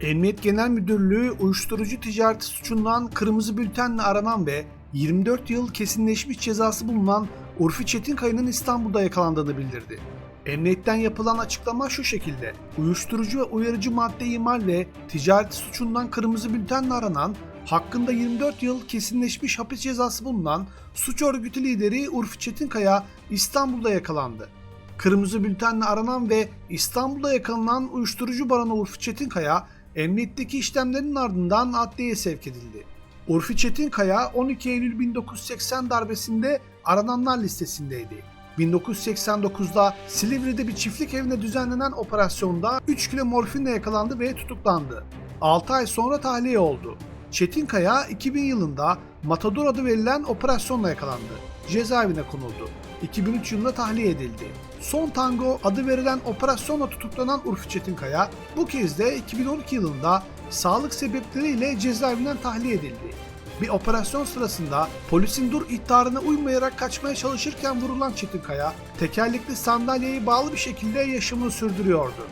Emniyet Genel Müdürlüğü uyuşturucu ticareti suçundan kırmızı bültenle aranan ve 24 yıl kesinleşmiş cezası bulunan Urfi Çetinkaya'nın İstanbul'da yakalandığını bildirdi. Emniyetten yapılan açıklama şu şekilde. Uyuşturucu ve uyarıcı madde imal ve ticareti suçundan kırmızı bültenle aranan, hakkında 24 yıl kesinleşmiş hapis cezası bulunan suç örgütü lideri Urfi Çetinkaya İstanbul'da yakalandı. Kırmızı bültenle aranan ve İstanbul'da yakalanan uyuşturucu baronu Urfi Çetinkaya, emniyetteki işlemlerin ardından adliyeye sevk edildi. Urfi Çetinkaya 12 Eylül 1980 darbesinde arananlar listesindeydi. 1989'da Silivri'de bir çiftlik evine düzenlenen operasyonda 3 kilo morfinle yakalandı ve tutuklandı. 6 ay sonra tahliye oldu. Çetinkaya 2000 yılında Matador adı verilen operasyonla yakalandı. Cezaevine konuldu. 2003 yılında tahliye edildi. Son Tango adı verilen operasyonla tutuklanan Urfi Çetinkaya bu kez de 2012 yılında sağlık sebepleriyle cezaevinden tahliye edildi. Bir operasyon sırasında polisin dur ihtarına uymayarak kaçmaya çalışırken vurulan Çetinkaya tekerlekli sandalyeye bağlı bir şekilde yaşamını sürdürüyordu.